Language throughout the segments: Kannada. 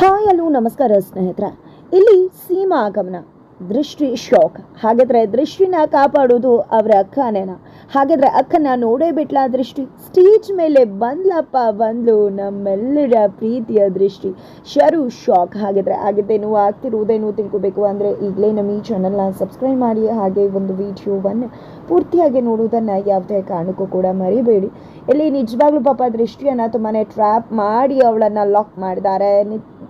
ಹಾಯ್ ಅಲ್ಲೂ ನಮಸ್ಕಾರ ಸ್ನೇಹಿತರೆ. ಇಲ್ಲಿ ಸೀಮಾ ಆಗಮನ ದೃಷ್ಟಿ ಶಾಕ್ ಹಾಗಾದ್ರೆ ದೃಷ್ಟಿನ ಕಾಪಾಡೋದು ಅವರ ಅಕ್ಕನೇನ. ಹಾಗಾದ್ರೆ ಅಕ್ಕನ ನೋಡೇ ಬಿಟ್ಲ ದೃಷ್ಟಿ. ಸ್ಟೇಜ್ ಮೇಲೆ ಬಂದ್ಲಪ್ಪ ಬಂದ್ಲು ನಮ್ಮೆಲ್ಲರ ಪ್ರೀತಿಯ ದೃಷ್ಟಿ. ಶರು ಶಾಕ್ ಹಾಗಿದ್ರೆ ಆಗಿದ್ದೇನು, ಆಗ್ತಿರುವುದೇನು ತಿಳ್ಕೊಬೇಕು ಅಂದರೆ ಈಗಲೇ ನಮ್ಮ ಈ ಚಾನಲ್ನ ಸಬ್ಸ್ಕ್ರೈಬ್ ಮಾಡಿ, ಹಾಗೆ ಒಂದು ವಿಡಿಯೋವನ್ನು ಪೂರ್ತಿಯಾಗಿ ನೋಡುವುದನ್ನು ಯಾವುದೇ ಕಾರಣಕ್ಕೂ ಕೂಡ ಮರಿಬೇಡಿ. ಇಲ್ಲಿ ನಿಜವಾಗ್ಲೂ ಪಾಪ ದೃಷ್ಟಿಯನ್ನು ತುಂಬಾ ಟ್ರ್ಯಾಪ್ ಮಾಡಿ ಅವಳನ್ನು ಲಾಕ್ ಮಾಡಿದ್ದಾರೆ.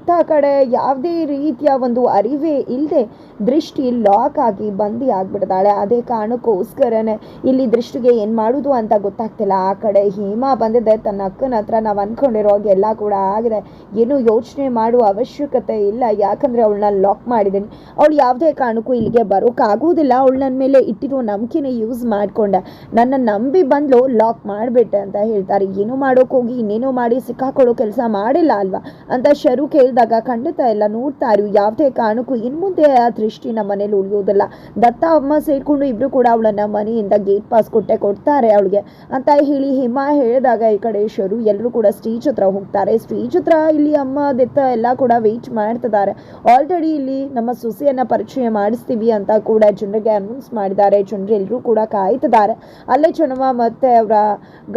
ನಿತ್ತ ಕಡೆ ಯಾವುದೇ ರೀತಿಯ ಒಂದು ಅರಿವೇ ಇಲ್ಲದೆ ದೃಷ್ಟಿ ಲಾಕ್ ಆಗಿ ಬಂದಿ ಆಗಿಬಿಡ್ತಾಳೆ. ಅದೇ ಕಾರಣಕ್ಕೋಸ್ಕರನೇ ಇಲ್ಲಿ ದೃಷ್ಟಿಗೆ ಏನು ಮಾಡೋದು ಅಂತ ಗೊತ್ತಾಗ್ತಿಲ್ಲ. ಆ ಕಡೆ ಹೇಮಾ ಬಂದಿದೆ. ತನ್ನ ಅಕ್ಕನ ಹತ್ರ ನಾವು ಅಂದ್ಕೊಂಡಿರೋ ಎಲ್ಲ ಕೂಡ ಆಗಿದೆ. ಏನು ಯೋಚನೆ ಮಾಡುವ ಅವಶ್ಯಕತೆ ಇಲ್ಲ. ಯಾಕಂದರೆ ಅವಳನ್ನ ಲಾಕ್ ಮಾಡಿದ್ದೀನಿ. ಅವಳು ಯಾವುದೇ ಕಾರಣಕ್ಕೂ ಇಲ್ಲಿಗೆ ಬರೋಕ್ಕಾಗೋದಿಲ್ಲ ಅವಳು ನನ್ನ ಮೇಲೆ ಇಟ್ಟಿರೋ ನಂಬಿಕೆನ ಯೂಸ್ ಮಾಡಿಕೊಂಡೆ. ನನ್ನ ನಂಬಿ ಬಂದಲು ಲಾಕ್ ಮಾಡಿಬಿಟ್ಟೆ ಅಂತ ಹೇಳ್ತಾರೆ. ಏನು ಮಾಡೋಕ್ಕೋಗಿ ಇನ್ನೇನೋ ಮಾಡಿ ಸಿಕ್ಕಾಕೊಳ್ಳೋ ಕೆಲಸ ಮಾಡಿಲ್ಲ ಅಲ್ವಾ? ಅಂತ ಶರು ಕೇಳಿದಾಗ ಖಂಡಿತ ಎಲ್ಲ ನೋಡ್ತಾ ಇರು. ಯಾವುದೇ ಕಾರಣಕ್ಕೂ ಇನ್ನು ಮುಂದೆ ಆ ದೃಷ್ಟಿ ನಮ್ಮ ಮನೇಲಿ ಉಳಿಯೋದಿಲ್ಲ. ದತ್ತ, ಅಮ್ಮ ಸೇರಿಕೊಂಡು ಇಬ್ಬರು ಕೂಡ ಅವಳನ್ನ ಮನೆಯಿಂದ ಗೇಟ್ ಪಾಸ್ ಕೊಟ್ಟೆ ಕೊಡ್ತಾರೆ ಅವಳಿಗೆ. ಅಂತ ಹೇಳಿ ಹಿಮ ಹೇಳಿದಾಗ ಈ ಕಡೆ ಶರು ಎಲ್ಲರೂ ಕೂಡ ಸ್ಟೇಜ್ ಹತ್ರ ಹೋಗ್ತಾರೆ. ಸ್ಟೇಜ್ ಹತ್ರ ಇಲ್ಲಿ ಅಮ್ಮ, ದತ್ತ ಎಲ್ಲ ಕೂಡ ವೆಯ್ಟ್ ಮಾಡ್ತಿದ್ದಾರೆ. ಆಲ್ರೆಡಿ ಇಲ್ಲಿ ನಮ್ಮ ಸೊಸೆಯನ್ನ ಪರಿಚಯ ಮಾಡಿಸ್ತೀವಿ ಅಂತ ಕೂಡ ಜನರಿಗೆ ಅನೌನ್ಸ್ ಮಾಡಿದ್ದಾರೆ. ಜನರು ಎಲ್ಲರೂ ಕೂಡ ಕಾಯ್ತಿದ್ದಾರೆ. ಅಲ್ಲೇ ಚನ್ನಮ್ಮ ಮತ್ತೆ ಅವರ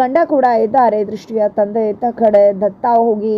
ಗಂಡ ಕೂಡ ಇದ್ದಾರೆ. ದೃಷ್ಟಿಯ ತಂದೆ ಇದ್ದ ಕಡೆ ದತ್ತ ಹೋಗಿ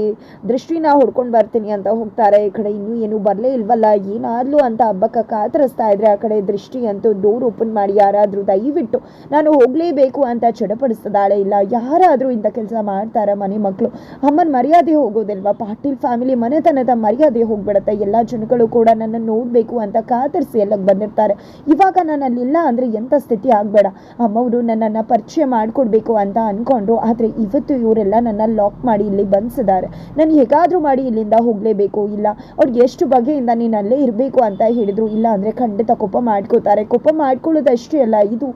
ದೃಷ್ಟಿನ ಹೊಡ್ಕೊಂಡು ಬರ್ತೀನಿ ಅಂತ ಹೋಗ್ತಾರೆ. ಈ ಕಡೆ ಇನ್ನೂ ಏನು ಬರಲೇ ಇಲ್ವಲ್ಲ? ಏನಾದ್ಲು ಅಂತ ಹಬ್ಬಕ್ಕೆ ಕಾತರಿಸ್ತಾ ಇದ್ರೆ ಆ ಕಡೆ ದೃಷ್ಟಿ ಅಂತೂ ಡೋರ್ ಓಪನ್ ಮಾಡಿ ಯಾರಾದರೂ ದಯವಿಟ್ಟು ನಾನು ಹೋಗಲೇಬೇಕು ಅಂತ ಚಡಪಡಿಸ್ತದಾಳೆ ಇಲ್ಲ, ಯಾರಾದರೂ ಇಂಥ ಕೆಲಸ ಮಾಡ್ತಾರ ಮನೆ ಮಕ್ಕಳು ಅಮ್ಮನ ಮರ್ಯಾದೆ ಹೋಗೋದಿಲ್ವಾ? ಪಾಟೀಲ್ ಫ್ಯಾಮಿಲಿ ಮನೆತನದ ಮರ್ಯಾದೆ ಹೋಗ್ಬಿಡತ್ತೆ. ಎಲ್ಲ ಜನಗಳು ಕೂಡ ನನ್ನ ನೋಡಬೇಕು ಅಂತ ಕಾತರಿಸಿ ಎಲ್ಲಕ್ಕೆ ಬಂದಿರ್ತಾರೆ. ಇವಾಗ ನಾನು ಅಲ್ಲಿಲ್ಲ ಅಂದರೆ ಎಂಥ ಸ್ಥಿತಿ ಆಗಬೇಡ. ಅಮ್ಮವರು ನನ್ನನ್ನು ಪರಿಚಯ ಮಾಡಿಕೊಡ್ಬೇಕು ಅಂತ ಅಂದ್ಕೊಂಡ್ರು ಆದರೆ ಇವತ್ತು ಇವರೆಲ್ಲ ನನ್ನ ಲಾಕ್ ಮಾಡಿ ಇಲ್ಲಿ ಬಂಧಿಸಿದ್ದಾರೆ ನಾನು ಹೇಗಾದರೂ ಮಾಡಿ ಇಲ್ಲಿಂದ ಹೋಗಲೇಬೇಕು, ಇಲ್ಲ. ಅವ್ರಿಗೆ ಎಷ್ಟು ಬಗೆಯಿಂದ ನೀನು ಅಲ್ಲೇ ಇರಬೇಕು ಅಂತ ಹೇಳಿದ್ರು, ಇಲ್ಲ ಅಂದರೆ ಖಂಡಿತ ಕೋಪ ಮಾಡ್ಕೋತಾರೆ. ಕೋಪ ಮಾಡ್ಕೊಳ್ಳೋದಷ್ಟೇ ಅಲ್ಲ, ಇದು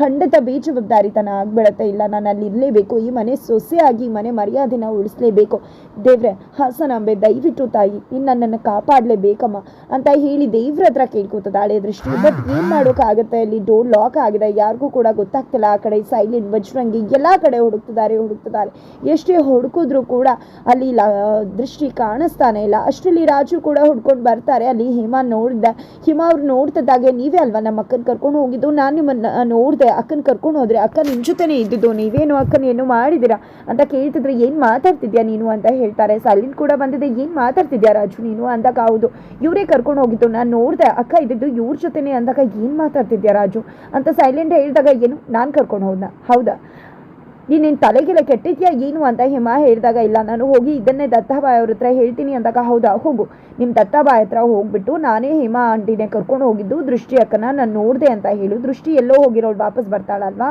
ಖಂಡಿತ ಬೇಜವಾಬ್ದಾರಿತನ ಆಗ್ಬಿಡತ್ತೆ. ಇಲ್ಲ, ನಾನು ಅಲ್ಲಿ ಇರಲೇಬೇಕು. ಈ ಮನೆ ಸೊಸೆಯಾಗಿ ಮನೆ ಮರ್ಯಾದೆನ ಉಳಿಸ್ಲೇಬೇಕು. ದೇವ್ರೆ ಹಾಸನಾಂಬೆ ದಯವಿಟ್ಟು ತಾಯಿ, ನೀನು ನನ್ನನ್ನು ಕಾಪಾಡಲೇಬೇಕಮ್ಮ ಅಂತ ಹೇಳಿ ದೇವ್ರ ಹತ್ರ ಕೇಳ್ಕೊತದಾಳೆ ದೃಷ್ಟಿ ಬಟ್ ಏನು ಮಾಡೋಕ್ಕಾಗತ್ತೆ ಅಲ್ಲಿ ಡೋರ್ ಲಾಕ್ ಆಗಿದೆ. ಯಾರಿಗೂ ಕೂಡ ಗೊತ್ತಾಗ್ತಿಲ್ಲ. ಆ ಕಡೆ ಸೈಲೆಂಟ್ ಬಜ್ರಂಗಿ ಎಲ್ಲ ಕಡೆ ಹುಡುಕ್ತಿದ್ದಾರೆ ಹುಡುಕ್ತಿದ್ದಾರೆ. ಎಷ್ಟೇ ಹುಡುಕಿದ್ರು ಕೂಡ ಅಲ್ಲಿ ದೃಷ್ಟಿ ಕಾಣಿಸ್ತಾನೆ ಇಲ್ಲ. ಅಷ್ಟರಲ್ಲಿ ರಾಜು ಕೂಡ ಹುಡ್ಕೊಂಡು ಬರ್ತಾರೆ. ಅಲ್ಲಿ ಹಿಮಾ ನೋಡಿದ, ಹಿಮಾ ಅವ್ರು ನೋಡ್ತಿದ್ದಾಗೆ ನೀವೇ ಅಲ್ವಾ ನಮ್ಮ ಅಕ್ಕನ ಕರ್ಕೊಂಡು ಹೋಗಿದ್ದು? ನಾನು ನಿಮ್ಮನ್ನ ನೋಡಿದೆ ಅಕ್ಕನ ಕರ್ಕೊಂಡು ಹೋದ್ರೆ ಅಕ್ಕ ನಿಮ್ಮ ಜೊತೆನೇ ಇದ್ದಿದ್ದು, ನೀವೇನು ಅಕ್ಕನ ಏನು ಮಾಡಿದ್ದೀರಾ? ಅಂತ ಕೇಳ್ತಿದ್ರೆ, ಏನು ಮಾತಾಡ್ತಿದ್ಯಾ ನೀನು ಅಂತ ಹೇಳ್ತಾರೆ. ಸೈಲೆಂಟ್ ಕೂಡ ಬಂದಿದೆ, ಏನು ಮಾತಾಡ್ತಿದ್ಯಾ ರಾಜು ನೀನು ಅಂದಾಗ, ಹೌದು, ಇವರೇ ಕರ್ಕೊಂಡು ಹೋಗಿದ್ದು, ನಾನು ನೋಡಿದೆ ಅಕ್ಕ ಇದ್ದಿದ್ದು ಇವ್ರ ಜೊತೆನೇ ಅಂದಾಗ ಏನು ಮಾತಾಡ್ತಿದ್ಯಾ ರಾಜು? ಅಂತ ಸೈಲೆಂಟ್ ಹೇಳಿದಾಗ, ಏನು, ನಾನು ಕರ್ಕೊಂಡು ಹೋದ್ನ? ಹೌದಾ? ನೀನು ನಿನ್ನ ತಲೆಗೆಲ್ಲ ಕೆಟ್ಟಿದ್ಯಾ ಏನು ಅಂತ ಹಿಮ ಹೇಳಿದಾಗ, ಇಲ್ಲ, ನಾನು ಹೋಗಿ ಇದನ್ನೇ ದತ್ತಾಬಾಯ್ ಅವ್ರ ಹತ್ರ ಹೇಳ್ತೀನಿ ಅಂದಾಗ, ಹೌದಾ, ಹೋಗು. ನಿಮ್ಮ ದತ್ತಾಬಾಯ್ ಹತ್ರ ಹೋಗ್ಬಿಟ್ಟು ನಾನೇ ಹಿಮ ಆಂಟಿನೇ ಕರ್ಕೊಂಡು ಹೋಗಿದ್ದು ದೃಷ್ಟಿ ಅಕ್ಕನ, ನಾನು ನೋಡಿದೆ ಅಂತ ಹೇಳು. ದೃಷ್ಟಿ ಎಲ್ಲೋ ಹೋಗಿರೋಳು, ವಾಪಸ್ ಬರ್ತಾಳಲ್ವಾ?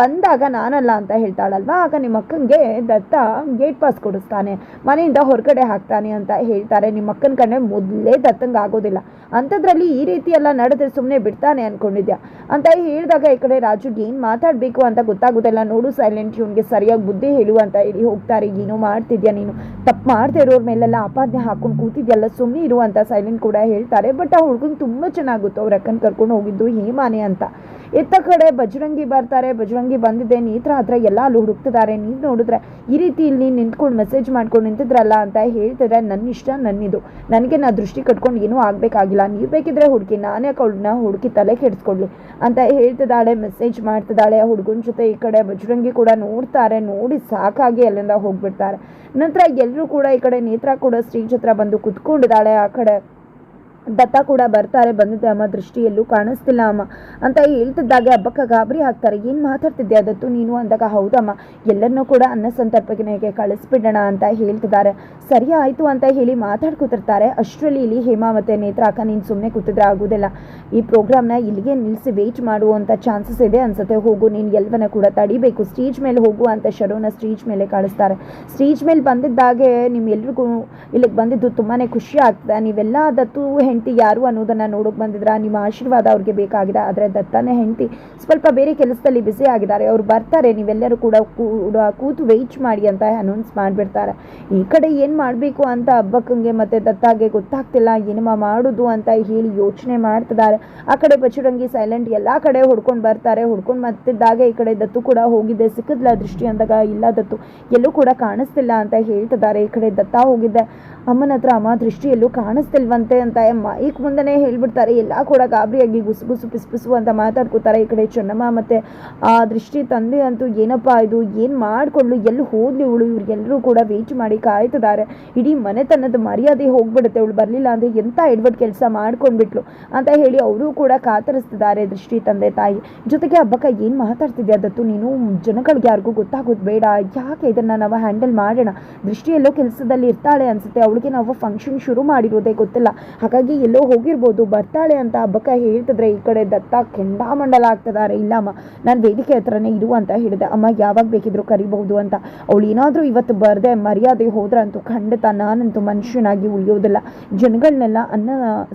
ಬಂದಾಗ ನಾನಲ್ಲ ಅಂತ ಹೇಳ್ತಾಳಲ್ವಾ? ಆಗ ನಿಮ್ಮ ಅಕ್ಕನಿಗೆ ದತ್ತ ಗೇಟ್ ಪಾಸ್ ಕೊಡಿಸ್ತಾನೆ. ಮನೆಯಿಂದ ಹೊರಗಡೆ ಹಾಕ್ತಾನೆ ಅಂತ ಹೇಳ್ತಾರೆ. ನಿಮ್ಮ ಅಕ್ಕನ ಕಣ್ಣೆ ಮೊದಲೇ ದತ್ತಂಗೆ ಆಗೋದಿಲ್ಲ. ಅಂಥದ್ರಲ್ಲಿ ಈ ರೀತಿ ಎಲ್ಲ ನಡೆದ್ರೆ ಸುಮ್ಮನೆ ಬಿಡ್ತಾನೆ ಅನ್ಕೊಂಡಿದ್ಯಾ? ಅಂತ ಹೇಳಿದಾಗ ಈ ಕಡೆ ರಾಜುಗೆ ಏನು ಮಾತಾಡಬೇಕು ಅಂತ ಗೊತ್ತಾಗುತ್ತಲ್ಲ ನೋಡು ಸೈಲೆಂಟ್ ಇವನಿಗೆ ಸರಿಯಾಗಿ ಬುದ್ಧಿ ಹೇಳು ಅಂತ ಹೇಳಿ ಹೋಗ್ತಾರೆ. ಏನೋ ಮಾಡ್ತಿದ್ಯಾ ನೀನು? ತಪ್ಪು ಮಾಡ್ತಾ ಇರೋರ ಮೇಲೆಲ್ಲ ಆಪಾದನೆ ಹಾಕೊಂಡು ಕೂತಿದ್ಯಲ್ಲ? ಸುಮ್ಮನೆ ಇರುವಂಥ ಸೈಲೆಂಟ್ ಕೂಡ ಹೇಳ್ತಾರೆ. ಬಟ್ ಆ ಹುಡುಗಂಗೆ ತುಂಬ ಚೆನ್ನಾಗುತ್ತೆ ಗೊತ್ತು. ಅವ್ರ ಅಕ್ಕನ ಕರ್ಕೊಂಡು ಹೋಗಿದ್ದು ಹೇಮಾನೆ ಅಂತ. ಎತ್ತ ಕಡೆ ಬಜರಂಗಿ ಬರ್ತಾರೆ, ಬಜರಂಗಿ ಬಂದಿದೆ, ನೇತ್ರ ಹತ್ರ ಎಲ್ಲ ಅಲ್ಲಿ ಹುಡುಕ್ತಿದ್ದಾರೆ. ನೀವು ನೋಡಿದ್ರೆ ಈ ರೀತಿ ಇಲ್ಲಿ ನಿಂತ್ಕೊಂಡು ಮೆಸೇಜ್ ಮಾಡ್ಕೊಂಡು ನಿಂತಿದ್ರಲ್ಲ ಅಂತ ಹೇಳ್ತಿದ್ರೆ ನನ್ನ ಇಷ್ಟ, ನನ್ನಿದು. ನನಗೆ ನಾ ದೃಷ್ಟಿ ಕಟ್ಕೊಂಡು ಏನೂ ಆಗಬೇಕಾಗಿಲ್ಲ. ನೀವು ಬೇಕಿದ್ರೆ ಹುಡುಕಿ, ನಾನೇ ಅವಳನ್ನ ಹುಡುಕಿ ತಲೆ ಕೆಡಿಸ್ಕೊಳ್ಳಿ ಅಂತ ಹೇಳ್ತಿದ್ದಾಳೆ ಮೆಸೇಜ್ ಮಾಡ್ತಿದ್ದಾಳೆ. ಆ ಹುಡುಗನ ಜೊತೆ ಈ ಕಡೆ ಬಜರಂಗಿ ಕೂಡ ನೋಡ್ತಾರೆ, ನೋಡಿ ಸಾಕಾಗಿ ಅಲ್ಲಿಂದ ಹೋಗ್ಬಿಡ್ತಾರೆ. ನಂತರ ಎಲ್ಲರೂ ಕೂಡ ಈ ಕಡೆ ನೇತ್ರ ಕೂಡ ಸ್ಟೇಜ್ ಹತ್ರ ಬಂದು ಕುತ್ಕೊಂಡಿದ್ದಾಳೆ, ಆ ಕಡೆ. ದತ್ತ ಕೂಡ ಬರ್ತಾರೆ. ಬಂದಿದ್ದೆ ಅಮ್ಮ, ದೃಷ್ಟಿಯಲ್ಲೂ ಕಾಣಿಸ್ತಿಲ್ಲ ಅಮ್ಮ. ಅಂತ ಹೇಳ್ತಿದ್ದಾಗ ಹಬ್ಬಕ್ಕ ಗಾಬರಿ ಹಾಕ್ತಾರೆ ಏನು ಮಾತಾಡ್ತಿದ್ದೆ ಅದತ್ತು ನೀನು ಅಂದಾಗ, ಹೌದಮ್ಮ, ಎಲ್ಲರನ್ನೂ ಕೂಡ ಅನ್ನ ಸಂದರ್ಭಕ್ಕೆ ಕಳಿಸ್ಬಿಡೋಣ ಅಂತ ಹೇಳ್ತಿದ್ದಾರೆ. ಸರಿ ಆಯಿತು ಅಂತ ಹೇಳಿ ಮಾತಾಡ್ಕೊತಿರ್ತಾರೆ ಅಷ್ಟರಲ್ಲಿ ಇಲ್ಲಿ ಹೇಮಾ ಮತ್ತು ನೇತ್ರ ಅಕ್ಕ ನೀನು ಸುಮ್ಮನೆ ಕೂತಿದ್ರೆ ಆಗೋದಿಲ್ಲ. ಈ ಪ್ರೋಗ್ರಾಮ್ನ ಇಲ್ಲಿಗೆ ನಿಲ್ಲಿಸಿ ವೆಯ್ಟ್ ಮಾಡುವಂಥ ಚಾನ್ಸಸ್ ಇದೆ ಅನ್ಸುತ್ತೆ. ಹೋಗು, ನೀನು ಎಲ್ಲವನ್ನ ಕೂಡ ತಡಿಬೇಕು. ಸ್ಟೇಜ್ ಮೇಲೆ ಹೋಗು ಅಂತ ಶರೋನ ಸ್ಟೇಜ್ ಮೇಲೆ ಕಳಿಸ್ತಾರೆ ಸ್ಟೇಜ್ ಮೇಲೆ ಬಂದಿದ್ದಾಗೆ ನಿಮ್ಮೆಲ್ರಿಗೂ ಇಲ್ಲಿಗೆ ಬಂದಿದ್ದು ತುಂಬಾ ಖುಷಿ ಆಗ್ತದೆ. ನೀವೆಲ್ಲ ದತ್ತು ಹೆಂಡತಿ ಯಾರು ಅನ್ನೋದನ್ನು ನೋಡೋಕೆ ಬಂದಿದ್ರ, ನಿಮ್ಮ ಆಶೀರ್ವಾದ ಅವ್ರಿಗೆ ಬೇಕಾಗಿದೆ. ಆದರೆ ದತ್ತನ ಹೆಂಡತಿ ಸ್ವಲ್ಪ ಬೇರೆ ಕೆಲಸದಲ್ಲಿ ಬ್ಯುಸಿ ಆಗಿದ್ದಾರೆ. ಅವ್ರು ಬರ್ತಾರೆ, ನೀವೆಲ್ಲರೂ ಕೂಡ ಕೂಡ ಕೂತು ವೆಯ್ಟ್ ಮಾಡಿ ಅಂತ ಅನೌನ್ಸ್ ಮಾಡಿಬಿಡ್ತಾರೆ. ಈ ಕಡೆ ಏನು ಮಾಡಬೇಕು ಅಂತ ಹಬ್ಬಕ್ಕಂಗೆ ಮತ್ತೆ ದತ್ತಾಗೆ ಗೊತ್ತಾಗ್ತಿಲ್ಲ, ಏನಮ್ಮ ಮಾಡೋದು ಅಂತ ಹೇಳಿ ಯೋಚನೆ ಮಾಡ್ತಿದ್ದಾರೆ. ಆ ಕಡೆ ಬಚುರಂಗಿ ಸೈಲೆಂಟ್ ಎಲ್ಲ ಕಡೆ ಹುಡ್ಕೊಂಡು ಬರ್ತಾರೆ. ಹುಡ್ಕೊಂಡು ಮತ್ತಿದ್ದಾಗ ಈ ಕಡೆ ದತ್ತು ಕೂಡ ಹೋಗಿದ್ದೆ ಸಿಕ್ಕಿದ್ಲ ದೃಷ್ಟಿ ಅಂದಾಗ ಇಲ್ಲ ದತ್ತು, ಎಲ್ಲೂ ಕೂಡ ಕಾಣಿಸ್ತಿಲ್ಲ ಅಂತ ಹೇಳ್ತಿದ್ದಾರೆ. ಈ ಕಡೆ ದತ್ತ ಹೋಗಿದ್ದೆ ಅಮ್ಮನ ಹತ್ರ ಅಮ್ಮ ದೃಷ್ಟಿ ಎಲ್ಲೂ ಕಾಣಿಸ್ತಿಲ್ವಂತೆ ಅಂತ ಮೈಕ್ ಮುಂದೆನೇ ಹೇಳ್ಬಿಡ್ತಾರೆ, ಎಲ್ಲ ಕೂಡ ಗಾಬರಿಯಾಗಿ ಗುಸು ಗುಸು ಪಿಸು ಅಂತ ಮಾತಾಡ್ಕೋತಾರೆ ಈ ಕಡೆ ಚೆನ್ನಮ್ಮ ಮತ್ತೆ, ಆ, ದೃಷ್ಟಿ ತಂದೆ ಅಂತೂ ಏನಪ್ಪ ಇದು, ಏನು ಮಾಡಿಕೊಳ್ಳು ಎಲ್ಲಿ ಹೋದ್ಲಿ ಇವಳು? ಇವ್ರಿಗೆಲ್ಲರೂ ಕೂಡ ವೇಟ್ ಮಾಡಿ ಕಾಯ್ತಿದ್ದಾರೆ. ಇಡೀ ಮನೆತನದ ಮರ್ಯಾದೆ ಹೋಗ್ಬಿಡುತ್ತೆ, ಇವಳು ಬರಲಿಲ್ಲ ಅಂದರೆ ಎಂಥ ಎಡ್ವಟ್ ಕೆಲಸ ಮಾಡ್ಕೊಂಡ್ಬಿಟ್ಲು ಅಂತ ಹೇಳಿ ಅವರು ಕೂಡ ಕಾತರಿಸ್ತಿದ್ದಾರೆ ದೃಷ್ಟಿ ತಂದೆ ತಾಯಿ. ಜೊತೆಗೆ ಹಬ್ಬಕ್ಕ ಏನು ಮಾತಾಡ್ತಿದ್ಯಾ ದತ್ತು? ನೀನು ಜನಗಳಿಗೆ ಯಾರಿಗೂ ಗೊತ್ತಾಗೋದು ಬೇಡ. ಯಾಕೆ ಇದನ್ನು ನಾವು ಹ್ಯಾಂಡಲ್ ಮಾಡೋಣ? ದೃಷ್ಟಿ ಎಲ್ಲೋ ಕೆಲಸದಲ್ಲಿ ಇರ್ತಾಳೆ ಅನ್ಸುತ್ತೆ. ಅವಳಿಗೆ ನಾವು ಫಂಕ್ಷನ್ ಶುರು ಮಾಡಿರೋದೇ ಗೊತ್ತಿಲ್ಲ. ಹಾಗಾಗಿ ಎಲ್ಲೋ ಹೋಗಿರ್ಬೋದು, ಬರ್ತಾಳೆ ಅಂತ ಹಬ್ಬಕ್ಕ ಹೇಳ್ತಿದ್ರೆ ಈ ಕಡೆ ದತ್ತ ಕೆಂಡಾಮಂಡಲ ಆಗ್ತಿದ್ದಾರೆ ಇಲ್ಲಮ್ಮ ನಾನು ವೇದಿಕೆ ಹತ್ರನೇ ಇರು ಅಂತ ಹೇಳಿದೆ. ಅಮ್ಮ, ಯಾವಾಗ ಬೇಕಿದ್ರು ಕರಿಬಹುದು ಅಂತ. ಅವಳು ಏನಾದರೂ ಇವತ್ತು ಬರದೆ, ಮರ್ಯಾದೆ ಹೋದ್ರಂತೂ ಖಂಡಿತ ನಾನಂತೂ ಮನುಷ್ಯನಾಗಿ ಉಳಿಯೋದಿಲ್ಲ. ಜನಗಳನ್ನೆಲ್ಲ ಅನ್ನ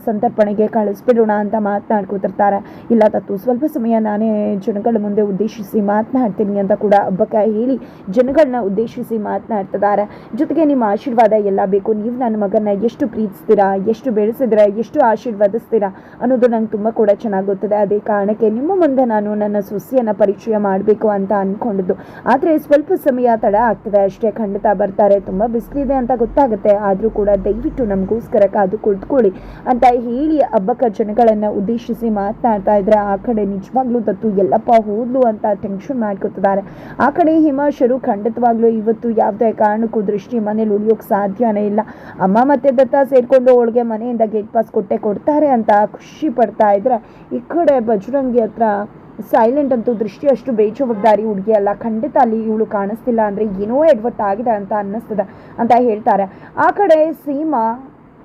ಸಂತರ್ಪಣೆಗೆ ಕಳಿಸ್ಬಿಡೋಣ ಅಂತ ಮಾತನಾಡ್ಕೊತಿರ್ತಾರೆ. ಇಲ್ಲ ತತ್ತು ಸ್ವಲ್ಪ ಸಮಯ ನಾನೇ ಜನಗಳ ಮುಂದೆ ಉದ್ದೇಶಿಸಿ ಮಾತನಾಡ್ತೀನಿ ಅಂತ ಕೂಡ ಹಬ್ಬಕ್ಕ ಹೇಳಿ ಜನಗಳನ್ನ ಉದ್ದೇಶಿಸಿ ಮಾತನಾಡ್ತಿದ್ದಾರೆ. ಜೊತೆಗೆ ನಿಮ್ಮ ಆಶೀರ್ವಾದ ಎಲ್ಲ ಬೇಕು. ನೀವು ನನ್ನ ಮಗನ ಎಷ್ಟು ಪ್ರೀತಿಸ್ತೀರಾ, ಎಷ್ಟು ಬೆಳೆಸಿದ್ದೀರಾ ಎಷ್ಟು ಆಶೀರ್ವದಿಸ್ತೀರಾ ಅನ್ನೋದು ನಂಗೆ ತುಂಬ ಕೂಡ ಚೆನ್ನಾಗಿ ಗೊತ್ತಿದೆ. ಅದೇ ಕಾರಣಕ್ಕೆ ನಿಮ್ಮ ಮುಂದೆ ನಾನು ನನ್ನ ಸೊಸೆಯನ್ನು ಪರಿಚಯ ಮಾಡಬೇಕು ಅಂತ ಅಂದ್ಕೊಂಡಿದ್ದು ಆದರೆ ಸ್ವಲ್ಪ ಸಮಯ ತಡ ಆಗ್ತದೆ. ಅಷ್ಟೇ ಖಂಡಿತ ಬರ್ತಾರೆ. ತುಂಬ ಬಿಸಿಲಿದೆ ಅಂತ ಗೊತ್ತಾಗುತ್ತೆ. ಆದರೂ ಕೂಡ ದಯವಿಟ್ಟು ನಮಗೋಸ್ಕರ ಕಾದು ಕುಳಿತುಕೊಳ್ಳಿ ಅಂತ ಹೇಳಿ ಹಬ್ಬಕ್ಕ ಜನಗಳನ್ನು ಉದ್ದೇಶಿಸಿ ಮಾತನಾಡ್ತಾ ಇದ್ರೆ ಆ ಕಡೆ ನಿಜವಾಗ್ಲೂ ದತ್ತು ಎಲ್ಲಪ್ಪ ಹೋದ್ಲು ಅಂತ ಟೆನ್ಷನ್ ಮಾಡ್ಕೊತಿದ್ದಾರೆ. ಆ ಕಡೆ ಹಿಮಾಶರು ಖಂಡಿತವಾಗ್ಲೂ ಇವತ್ತು ಯಾವುದೇ ಕಾರಣಕ್ಕೂ ದೃಷ್ಟಿ ಮನೇಲಿ ಉಳಿಯೋಕೆ ಸಾಧ್ಯನೇ ಇಲ್ಲ. ಅಮ್ಮ ಮತ್ತೆ ದತ್ತ ಸೇರಿಕೊಂಡು ಅವಳಿಗೆ ಮನೆಯಿಂದ ಗೇಟ್ ಪಾಸ್ ಕೊಟ್ಟೆ ಕೊಡ್ತಾರೆ ಅಂತ ಖುಷಿ ಪಡ್ತಾ ಇದ್ರೆ ಈ ಕಡೆ ಬಜರಂಗಿ ಹತ್ರ ಸೈಲೆಂಟ್ ಅಂತೂ ದೃಷ್ಟಿ ಅಷ್ಟು ಬೇಜವಾಬ್ದಾರಿ ಹುಡುಗಿ ಅಲ್ಲ. ಖಂಡಿತ ಅಲ್ಲಿ ಇವಳು ಕಾಣಿಸ್ತಿಲ್ಲ ಅಂದರೆ ಏನೋ ಎಡ್ವರ್ಟ್ ಆಗಿದೆ ಅಂತ ಅನ್ನಿಸ್ತದೆ ಅಂತ ಹೇಳ್ತಾರೆ. ಆ ಕಡೆ ಸೀಮಾ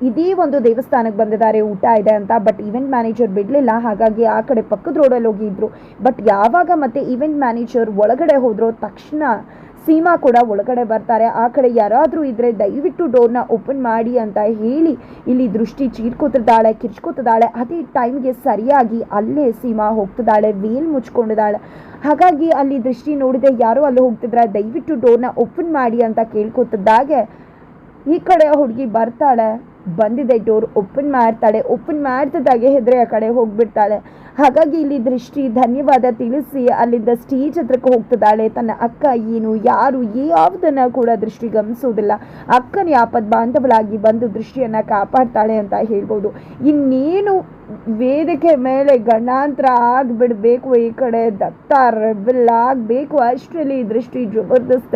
ಇದೇ ಒಂದು ದೇವಸ್ಥಾನಕ್ಕೆ ಬಂದಿದ್ದಾರೆ, ಊಟ ಇದೆ ಅಂತ ಬಟ್ ಈವೆಂಟ್ ಮ್ಯಾನೇಜರ್ ಬಿಡಲಿಲ್ಲ. ಹಾಗಾಗಿ ಆ ಕಡೆ ಪಕ್ಕದ ರೋಡಲ್ಲಿ ಹೋಗಿದ್ರು. ಬಟ್ ಯಾವಾಗ ಮತ್ತೆ ಈವೆಂಟ್ ಮ್ಯಾನೇಜರ್ ಒಳಗಡೆ ಹೋದ್ರೋ ತಕ್ಷಣ ಸೀಮಾ ಕೂಡ ಒಳಗಡೆ ಬರ್ತಾರೆ. ಆ ಕಡೆ ಯಾರಾದರೂ ಇದ್ರೆ ದಯವಿಟ್ಟು ಡೋರ್ನ ಓಪನ್ ಮಾಡಿ ಅಂತ ಹೇಳಿ ಇಲ್ಲಿ ದೃಷ್ಟಿ ಚೀರ್ಕೋತಿದ್ದಾಳೆ, ಕಿರ್ಚ್ಕೋತಿದ್ದಾಳೆ. ಅದೇ ಟೈಮ್ಗೆ ಸರಿಯಾಗಿ ಅಲ್ಲೇ ಸೀಮಾ ಹೋಗ್ತಿದ್ದಾಳೆ, ವೇಲ್ ಮುಚ್ಕೊಂಡಿದ್ದಾಳೆ. ಹಾಗಾಗಿ ಅಲ್ಲಿ ದೃಷ್ಟಿ ನೋಡಿದೆ, ಯಾರೋ ಅಲ್ಲಿ ಹೋಗ್ತಿದ್ರೆ ದಯವಿಟ್ಟು ಡೋರ್ನ ಓಪನ್ ಮಾಡಿ ಅಂತ ಕೇಳ್ಕೊತಿದ್ದಾಗೆ ಈ ಕಡೆ ಹುಡುಗಿ ಬರ್ತಾಳೆ. ಬಂದಿದೆ ಡೋರ್ ಓಪನ್ ಮಾಡ್ತಾಳೆ. ಓಪನ್ ಮಾಡ್ತಿದ್ದಾಗೆ ಹೆದ್ರೆ ಆ ಕಡೆ ಹೋಗ್ಬಿಡ್ತಾಳೆ. ಹಾಗಾಗಿ ಇಲ್ಲಿ ದೃಷ್ಟಿ ಧನ್ಯವಾದ ತಿಳಿಸಿ ಅಲ್ಲಿಂದ ಸ್ಟೇಜ್ ಹತ್ರಕ್ಕೆ ಹೋಗ್ತಿದ್ದಾಳೆ. ತನ್ನ ಅಕ್ಕ, ಏನು, ಯಾರು, ಯಾವುದನ್ನ ಕೂಡ ದೃಷ್ಟಿ ಗಮನಿಸೋದಿಲ್ಲ ಅಕ್ಕನ ಯಾಪದ ಬಾಂಧವಳಾಗಿ ಬಂದು ದೃಷ್ಟಿಯನ್ನು ಕಾಪಾಡ್ತಾಳೆ ಅಂತ ಹೇಳ್ಬೋದು. ಇನ್ನೇನು ವೇದಿಕೆ ಮೇಲೆ ಗಣಾಂತರ ಆಗ್ಬಿಡ್ಬೇಕು ಈ ಕಡೆ ದತ್ತ ರೆಬಲ್ ಆಗಬೇಕು. ಅಷ್ಟರಲ್ಲಿ ದೃಷ್ಟಿ ಜಬರ್ದಸ್ತ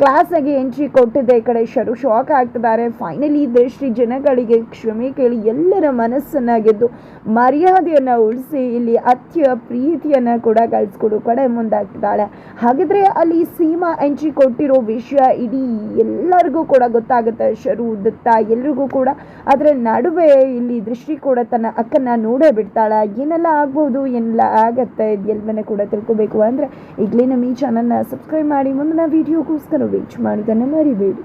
ಕ್ಲಾಸಾಗಿ ಎಂಟ್ರಿ ಕೊಟ್ಟಿದೆ. ಈ ಕಡೆ ಶರು ಶಾಕ್ ಆಗ್ತಿದ್ದಾರೆ. ಫೈನಲಿ ದೃಷ್ಟಿ ಜನಗಳಿಗೆ ಕ್ಷಮೆ ಕೇಳಿ ಎಲ್ಲರ ಮನಸ್ಸನ್ನು ಗೆದ್ದು ಮರ್ಯಾದೆಯನ್ನ ಉಳಿಸಿ ಇಲ್ಲಿ ಅತ್ಯ ಪ್ರೀತಿಯನ್ನ ಕೂಡ ಗಳಿಸ್ಕೊಡು ಕಡೆ ಮುಂದಾಗ್ತಿದ್ದಾಳೆ. ಹಾಗಿದ್ರೆ ಅಲ್ಲಿ ಸೀಮಾ ಎಂಟ್ರಿ ಕೊಟ್ಟಿರೋ ವಿಷಯ ಇಡೀ ಎಲ್ಲರಿಗೂ ಕೂಡ ಗೊತ್ತಾಗುತ್ತೆ. ಶರು, ದತ್ತ ಎಲ್ರಿಗೂ ಕೂಡ. ಅದರ ನಡುವೆ ಇಲ್ಲಿ ದೃಷ್ಟಿ ಕೂಡ ತನ್ನ ಅಕ್ಕನ ನೋಡೇ ಬಿಡ್ತಾಳೆ, ಏನೆಲ್ಲ ಆಗ್ಬೋದು, ಏನೆಲ್ಲ ಆಗತ್ತೆ ಎಲ್ಲವನ್ನ ಕೂಡ ತಿಳ್ಕೊಬೇಕು ಅಂದರೆ ಈಗಲೇ ನಮ್ಮ ಈ ಚಾನಲ್ನ ಸಬ್ಸ್ಕ್ರೈಬ್ ಮಾಡಿ, ಮುಂದಿನ ವಿಡಿಯೋಗೋಸ್ಕರ ವೇಟ್ ಮಾಡೋದನ್ನು ಮರಿಬೇಡಿ.